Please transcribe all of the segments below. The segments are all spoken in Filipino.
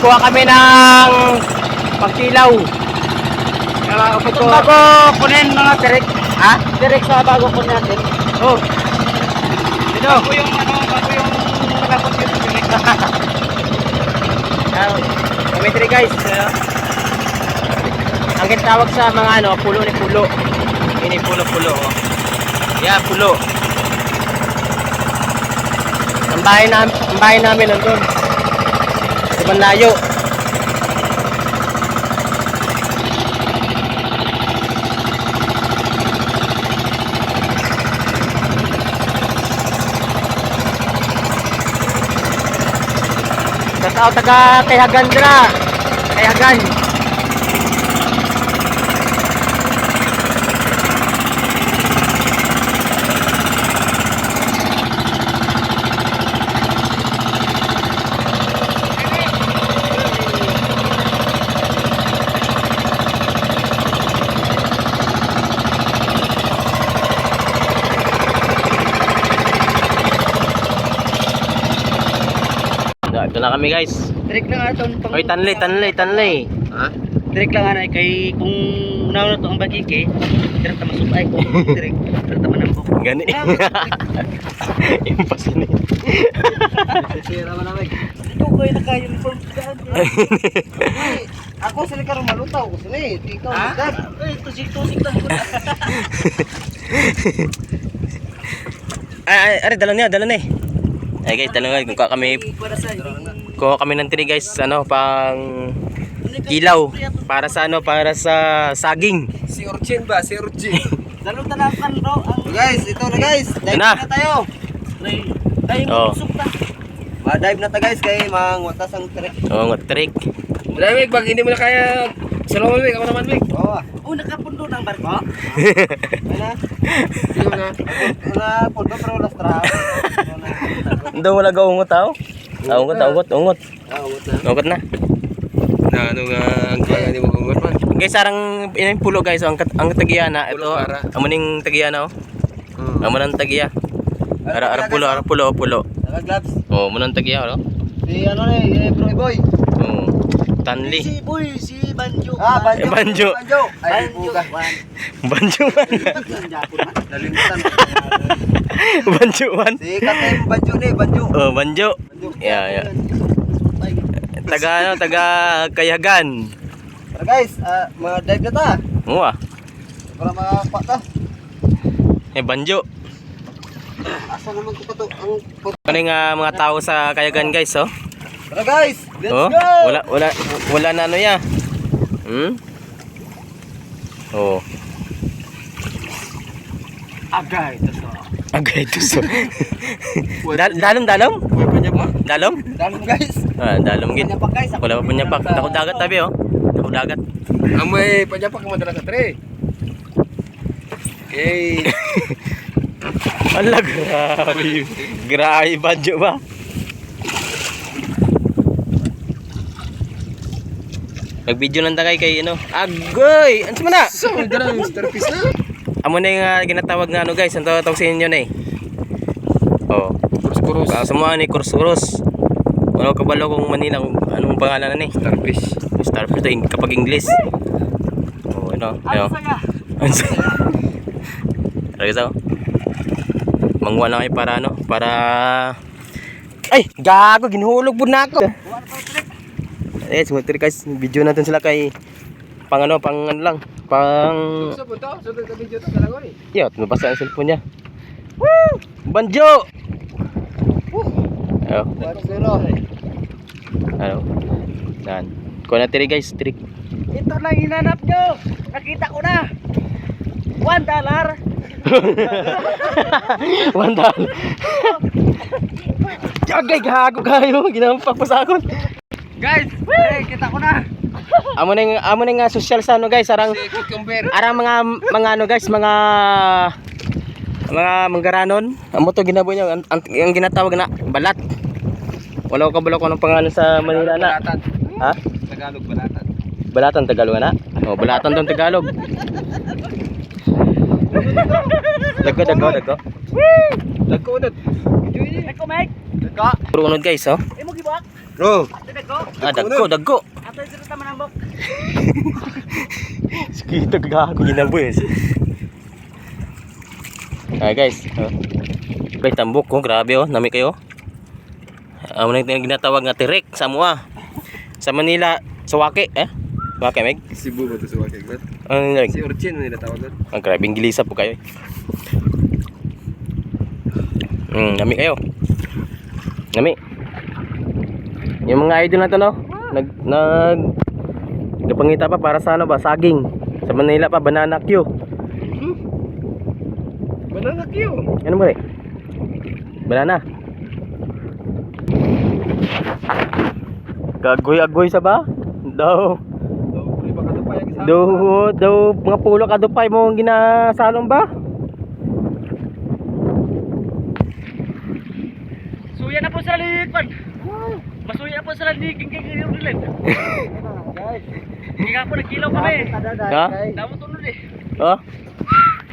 kuha kami ng pagkilaw. Uh, Ito bago kunin mga direct. Ha? Direct sa bago kunin natin. Oh. Dito. Bago yung ano, bago yung malapot yung. Ah, Kami three guys. ang tawag sa mga ano, pulo ni pulo. Ini pulo-pulo. Oh. Yeah, pulo. Ang bahay namin, ang bahay namin nandun. Sa Banlayo. Tatao taga Kayagan dira. Kayagan. Ito na kami guys. Direct lang nga itong pang... Oy, tanlay, tanlay, tanlay. Ha? Direct lang nga kay kung unaw na ito ang bagike, direct na masubay ko. Direct, direct naman ang buko. Gani. Yung pasin eh. Sira man namin. Ito ko yung naka-uniform dyan. Ako sila karong malutaw ko sila eh. Ha? ha? Eh, tusik-tusik lang. Ay, ay, ay, dala niya, dala niya. Ay guys, dala nga, kuha kami, Para sa kuha kami ng tiri guys, ano, pang kilaw. Para sa ano, para sa saging. Si Urchin ba? Si Urchin. Dalong tanakan bro. Ang... Guys, ito na guys. Dive na. na. tayo. Oh. oh. na. Ma-dive na ta guys kay mang watas ang trek. Oo, oh, trick. Malamig, pag hindi mo na kaya sa loob, Mig, ako naman, Mig. Oo. Oh, nakapundo ng barko. Ano? Mo na. Una pundo pero last trap. Daw wala ka ungot tao. Ah, ungot, ungot, ungot. Ah, wala na. Ungot na. Na, ano nga, ang kaya hindi mo bungot man. Guys, sarang yung pulo guys, ang, ang tagiyana. Ito, amo ning tagiyana oh. Hmm. Amo nang tagiya. Ara, ara pulo, ara pulo, pulo. Naka-gloves. Oh, mo nang tagiya, oh. Si ano ni, eh, bro boy. Oh. Tanli. Si boy, si Banjo. Ah, Banjo. Eh, Banjo. Banjo. Ay, Banjo. buga. Banjo man. Nalimutan. Banjo man. Si Katem Banjo ni, Banjo. Oh, banjo. Banjo. Yeah, yeah. Taga ano, taga Kayagan. Tara guys, ah, mga-dive na ta. Oo ah. Para makakuha ta. Eh, banjo. Asa naman ko pa to? Ang Ano yung ah, mga tao sa Kayagan guys, oh? Tara guys, let's oh, go! wala, wala, wala na ano ya. Hmm? Oh. Agay, ito so. Agay ito so. Dal dalom, dalom? Dalom? Dalom guys. Ah, dalom gid. Wala pa panyapak. Dako dagat tabi oh. Dako dagat. Amoy, panyapak ka madala sa tre. Eh, Ala, grabe. Grabe, banjo ba? Nag-video lang tagay kay ano. Agoy! Ano mo na? so, dala yung starfish na. Amo na yung ah, ginatawag na ano guys. Ang tawag sa inyo na eh. Oh. Kurus-kurus. Uh, semua ni kurus-kurus. Wala kabalo kung Manila kung anong pangalan na ni. Starfish. Starfish to kapag English. Oh, ano? Ano? Ansa? Talaga sa Manguha lang kayo para ano? Para... Ay! Gago! Ginuhulog po na ako! Eh, sumutri guys. Video natin sila kay... Pang ano, pang ano lang. Pang... Sa punto, sa punto video to talaga ni. Yot, nabasa ang cellphone niya. Woo! Banjo! One zero. ano? Yan. Kuha na tiri guys, tiri. Ito lang hinanap nyo. Nakita ko na. One dollar. One dollar. Jagay, gago kayo. Ginampak pa sa akon. Guys, hey, kita ko na. Amo ning amo ning social sa ano guys, arang Si cucumber. arang mga mga ano guys, mga mga manggaranon. Amo to ginaboy niya ang, ang, ang ginatawag na balat. Wala ko kabalo ko anong pangalan sa Manila na. Balatan. Ha? Tagalog balatan. Balatan Tagalog na? Oh, balatan tong Tagalog. Dago, dago, dago. Dagko unod. Ako, Mike. Dagka. Puro unod guys, oh. Imo gibak. Oh. Ah, dagko, dagko. Ato yung sirita manambok. Kita gago boys. Ah guys. Oh. Guys, tambok ko. Grabe oh. Nami kayo. Ang uh, ginatawag nga tirik sa mua. Sa Manila, sa Wake. Eh? Wake, Meg? Cebu ba ito sa Wakig? Ba't? Ano nila? Si Orchin nila tawag doon. Ang grabe, gilisa po kayo. Hmm, nami kayo. Nami. Yung mga idol na to, no? Nag, nag, napangita pa para sa ano ba? Saging. Sa Manila pa, banana Q. Banana Q. Ano mo rin? Banana. Kagoy-agoy sa ba? Daw. Ba? Daw, daw, mga pulo kadupay mo ang ginasalong ba? Suya na po sa lilikpan. Masuya na po sa lilikpan kay Rilin. Hindi nga po nagkilaw kami. Ha? Damo tunod eh. Oh.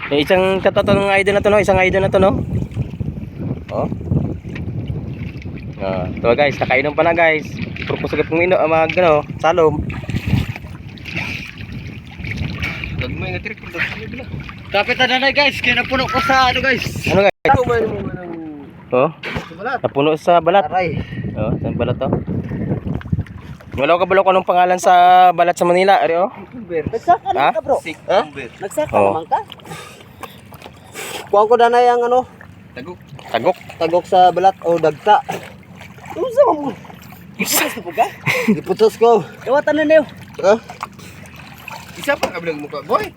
Yung isang katatanong idol na to, no? Isang idol na to, no? Oh. Ah, to guys, nakainom pa na guys. Purpose agad kong ino, ah, mag, ano, salom. Gagmay nga tirik. Gagmay bila. Kapit na na guys, kaya napuno ko sa ano guys. Ano guys? Ito Oh, sumalat? napuno sa balat. Aray. Oh, saan balat to? Wala ka balo ko anong pangalan sa balat sa Manila, ari oh. Nagsaka naman ka bro. Sick Ha? Nagsaka Oo. naman ka. Kuha ko na yung ano, Tagok. Tagok. tagok sa balat o dagta. Unsa mo? Iputos ko ka? Iputos ko. Kawatan na niyo. Ha? Isa pa kabilang mukha. Boy.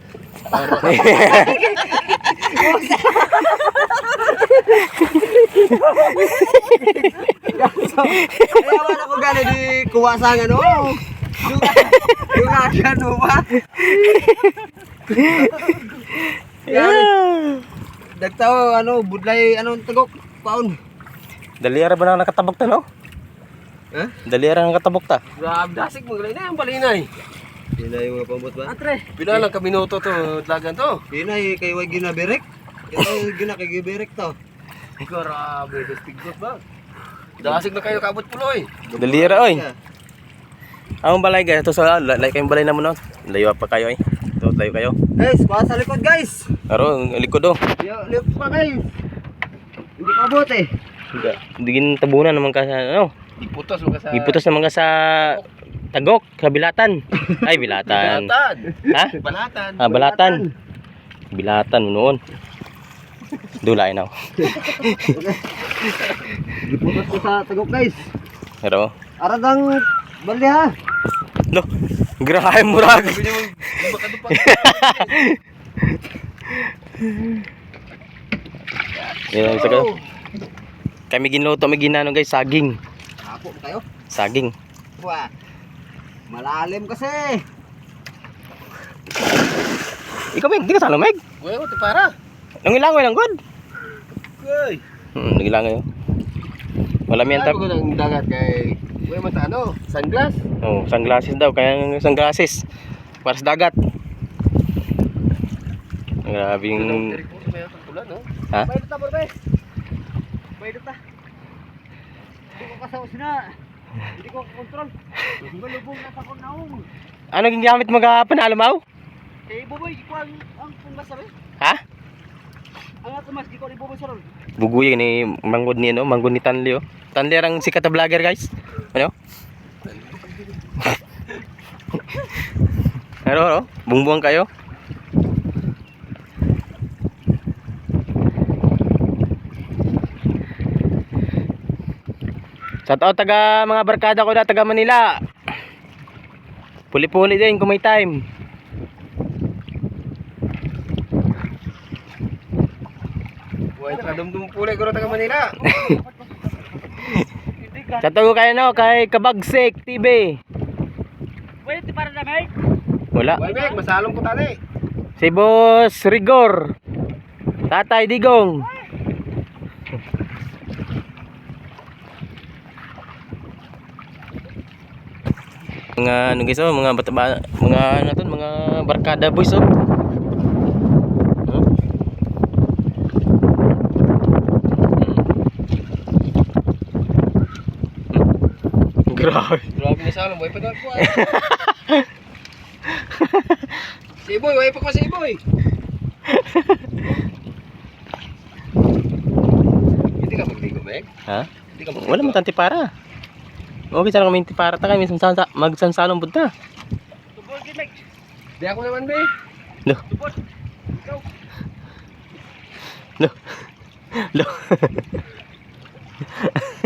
Kaya wala ko gani di kuha sa ano. Yung yung ano ba? Yan. Dagta ano, budlay ano tagok paon. Dalira ba na nakatabok ta, no? Ha? Dalira ang katabok ta. Grabe, dasig mo. Galay na yung balinay. Pinay mga pambot ba? Atre. Pila lang ka minuto to, dlagan to. Pinay kay wag ginaberek. Kaya gina kay giberek to. Grabe, dastigot ba? Dasig na kayo kabot puloy. Dalira oy. Ang balay guys, ito sa like kayong balay naman no. Layo pa kayo eh. Ito tayo kayo. Guys, kuha sa likod guys. Aro, likod oh. Yo, lift pa guys. Hindi ka abot eh. Hindi gin tabunan naman ka sa ano. Iputos mo ka sa... Iputos naman ka sa tagok, sa bilatan. Ay, bilatan. Balatan. Ha? Balatan. Ah, balatan. Bilatan mo noon. Dulay na. Iputos ko sa tagok guys. Pero, Aradang bali ha. lo, grahay murag. Yan, isa ka. Kami ginluto, may ginano guys, saging. Apo kayo. Saging. Wah. Malalim kasi. Ikaw, Meg, di ka salo, Meg. Well, ito para. Nangilangoy lang, good. Uy. Hmm, nangilangoy. Wala mi Ano tab. ko ng dagat kay... Uy, mata ano? Sunglass? Oh, sunglasses daw, kaya sunglasses. Para sa dagat. Grabing... Tirik mo, may tulan, no? Ha? Pwede ta, bro. Pwede ta. Hindi ko sina. Hindi ko kontrol. Malubong na sa naong. Ano gingamit mo ka panalamaw? Kay Buboy, ikaw ang ang pumas sabi. Ha? Ang ato mas ikaw ni Buboy sa ron. Buguy ni manggod ni ano, manggod ni Tanli oh. Tanli ang sikat na vlogger guys. Ano? Ano, ano? Bungbuang kayo? Shout out taga mga barkada ko na taga Manila. Puli-puli din kung may time. Uy, nakadumdum pulay ko taga Manila. Shout out kayo no kay Kabagsik TV. Ti para na may. Wala. Uy, Meg, masalong ko tali. Si Boss Rigor. Tatay Digong. Mga ano guys oh, mga bata ba- mga ano to, mga barkada boys oh. Hmm? Grabe. Grabe na salong, way pa daw ko. Si Iboy, way pa si Iboy. Hindi ka magligo, Meg? Ha? Hindi ka magligo. Wala mo tanti para. Okay, sana kami para ta kami samsa magsansalong punta. Tubol gid Meg. Di ako naman, Meg. Lo. Lo. Lo.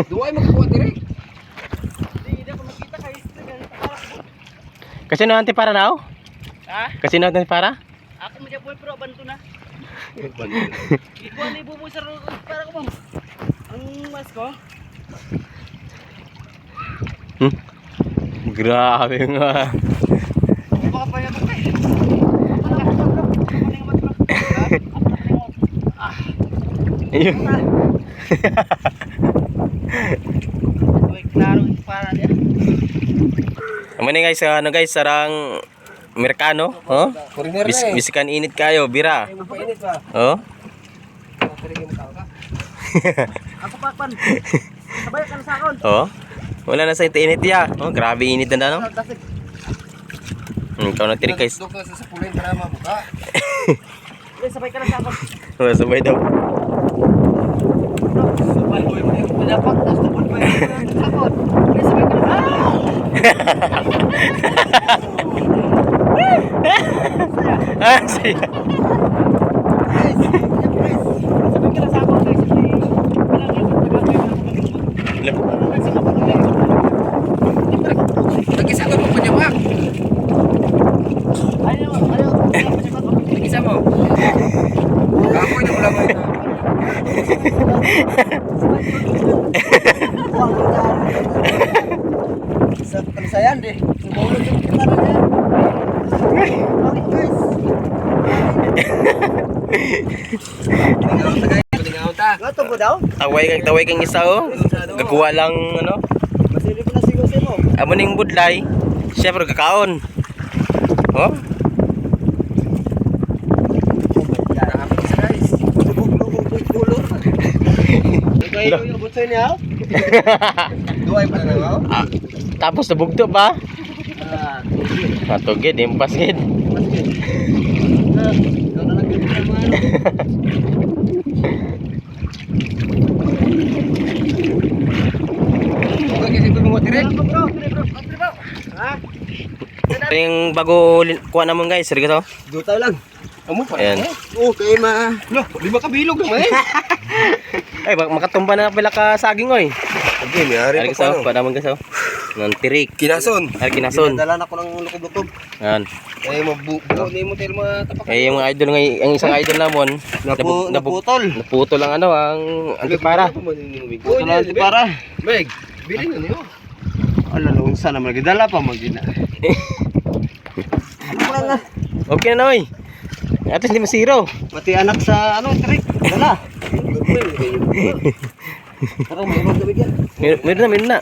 Duway magkuha direct. Di di ako makita kay ganito para tubol. Kasi no anti para na Ha? Kasi no anti para? Ako mo boy pero banto na. Ikuha ni bumo sa para ko mo. Ang mas ko. Hmm? Grabe nga. Ayun. Ni guys, ano guys, sarang Amerikano, oh? Bis na eh. bisikan init kayo, bira. Oh? Ako pa pan. Sabay ka na sa akon. Oh? Wala na sa init ya. Oh, grabe init na no? Dasig. Hmm, ikaw na tirik guys. Sabay ka na sa akon. Oh, sabay daw. Sabay mo yung tubol pa yan. Sa akon. Di sabay ka na sa akon. Ah, siya. Sabay ka na sa akon guys. Bilang yung Nag-isa ka mo panyawa. Ayaw, ayaw. Kapoy na wala mo. Sa kalisayan deh. Sumulog yung kita na yan. Bakit guys? Tingaw ta guys. Tingaw ta. Gato po daw? Taway kang taway kang isa oh. Gagawa lang ano. Masili ko na sigaw sa mo. Amo ning budlay. Syempre kakaon. Oh? Nakapit isa guys. Lubog-lubog yung tulo. Yung butsoy niya? Duway pa na nga. Ah, tapos nabugto pa. Ah, Matugid, impas gid. Ito yung bago lin- kuha naman guys. Sige to. Dutaw lang. Amo pa. Ayan. Okay, ma. Lo, lima ka bilog naman eh. Ay, bak makatumba na pala ka saging oy. Okay, may ari Ari kasaw, pa naman kasaw. Nang tirik. Kinason. Ari kinason. Dala na ko ng lukob-lukob. Yan. Ay, mabuo ni mo tayo mga tapak. Eh, yung mga idol nga, ang isang idol namon, Napu, naputol. naputol lang ano, ang antipara. Putol na para. Meg, bilhin na niyo. Ala, nung sana magdala pa magina. Ano? Okay na, oy. At least hindi masiro. Pati anak sa ano, trick. Dala. Meron na, meron na.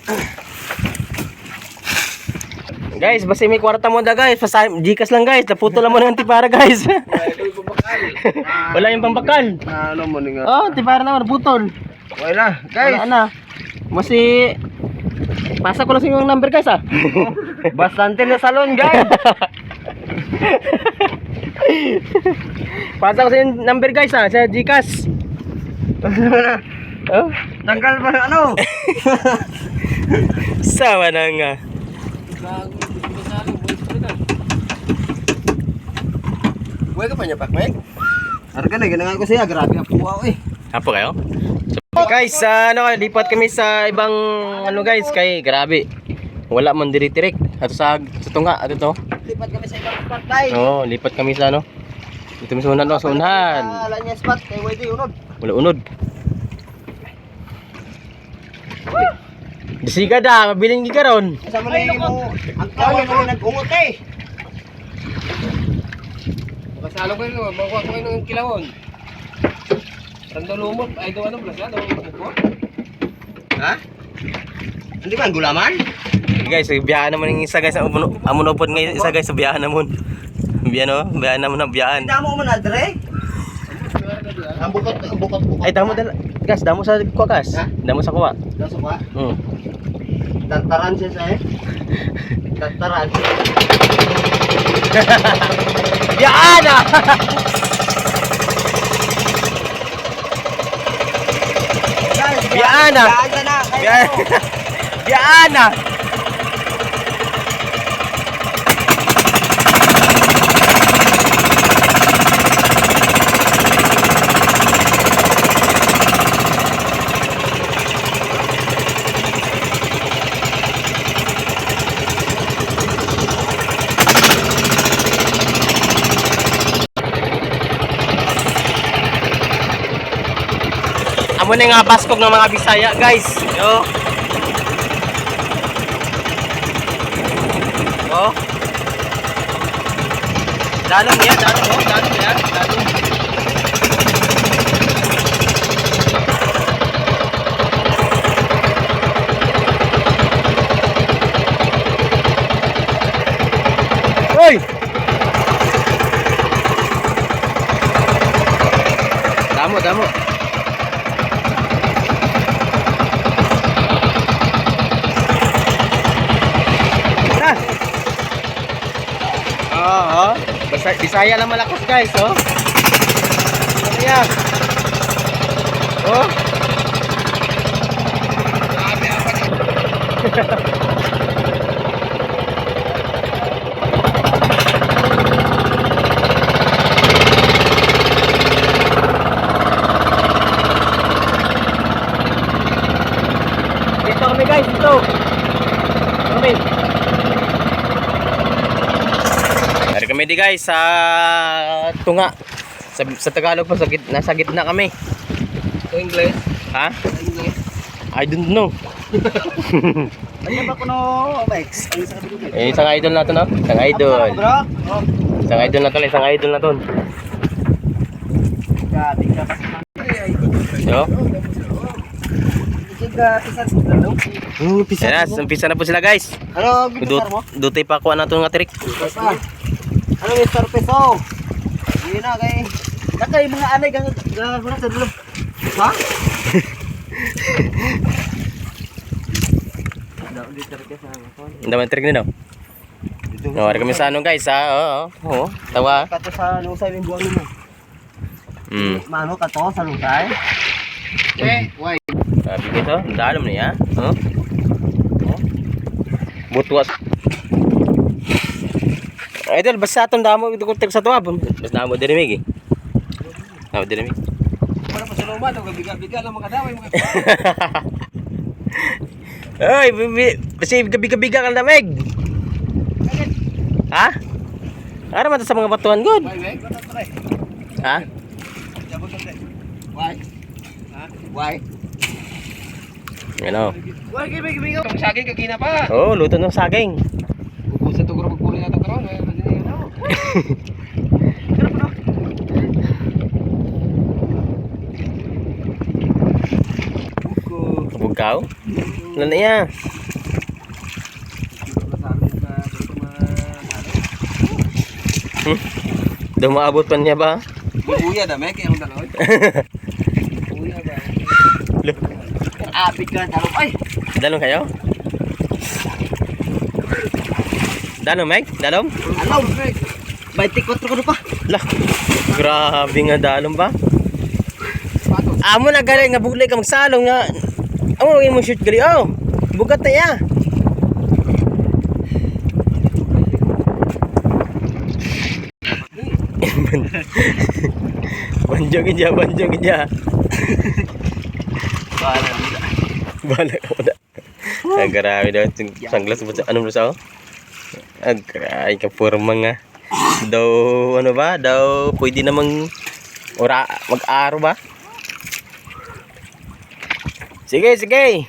Guys, basta may kwarta mo na guys. Basta Gcash lang guys. Naputol lang mo ng antipara guys. Wala yung pambakal. Ano mo nga? Oh, antipara naman, naputol. Okay na. Guys. Wala na. Masi... Pasa ko lang sa inyong number guys ah. Bastante na salon, guys. Pasa ko sa inyong number guys ah, sa Gcash. Oh, Tanggal pa ano? sawa na nga. Buhay ka pa niya, Pak Meg? Arga na, ganang ko siya. Grabe ang puwa ko eh. Apo kayo? So, guys, sa ano, lipat kami sa ibang ano guys, kay grabe. Wala man diri direct. Ato sa sa tunga, ato to. Lipat kami sa ibang spot. Oo, lipat kami sa ano. Dito mi sa unan, no, sa unahan. Sa Lanya spot, kay Wede, unod. Wala unod. Disiga da, mabiling gigaron. Kasama na yung ang kawan mo nag-ungot eh. Masalo ko yun, makuha ko kayo ng kilawon. Daw lumot, ay daw ano, blasa, daw buko. Ha? Hindi ba ang gulaman? Guys, biyahan naman yung isa guys. Upod ngayon isa guys sa biyahan naman. Biyan no, biyahan naman ang biyahan. Damo mo na, Dre. Ang bukot, ang bukot, bukot. Ay, damo dala. Guys, damo sa kuha, guys. Ha? Damo sa kuha. Daso ba? Hmm. Tantaran siya siya eh. Tantaran. Yan ah! Yan ah! Yan na na. Yan! Yan na nga baskog ng mga Bisaya, guys. Yo. Oh. Dalong niya, dalong oh, dalong niya, dalong. Hoy! Damo, damo. Bisaya lang malakas guys, oh. Ano yan? Oh. Dito kami guys, dito. Kami. Kami di guys sa tunga. Sa, sa Tagalog po, sa git, nasa gitna kami. Sa English. Ha? Sa English. I don't know. Ano ba kuno, Max? Eh, isang idol na to, no? Isang idol. Oh. Isang idol na to, isang idol na to. Grabe ka kasi. Yo. Hmm, pisa na, umpisa na po sila guys. Ano gitar mo? dutay pa ako na to nga trick. Ano Mr. Peso? Hindi na kay Nakay mga anay gang gahuna sa dulo. Ha? Sa dami trick nino. No, ari kami sa ano guys, ha? Oo, oo. Tawa. Kato sa lusay ng buwan mo. Hmm. Mano kato sa lusay? Eh, why? Sabi ko ang dalam niya. Oh. Oh. Butwas. Idol, basta atong damo ito ko sa tuwa. Basta damo dirimig eh. Damo dirimig. Para pa sa luma, ito gabiga-biga lang makadamay mga Ay, bibi, kasi gabi-gabiga kang damig. Ha? Ara man to sa mga batuan Meg? Ha? Why? Why? Ano? Why Itong saging kagina pa. Oh, luto ng saging. Ubusan to guro magpuli na ito karoon. Na. Bugaw? Ano na iya? Hmm? Dumaabot pa niya ba? Buya da, Meg. Yung dalaw. Buya ba? Look, Abig ka dalo. Ay, dalong kayo? Dalong, Meg? Dalong? ano? 24 ko na pa. Lah, grabe nga dalong ba? Amo na gali nga bulay ka magsalong nga. Amo yung shoot gali oh. Bugat na ya. banjog niya, banjog niya. Bala. Bala ka muna. Ang grabe daw sunglass mo sa anong lusaw? Ang grabe ka forma nga. Daw ano ba? Daw pwede namang ora mag-aro ba? Sige, sige.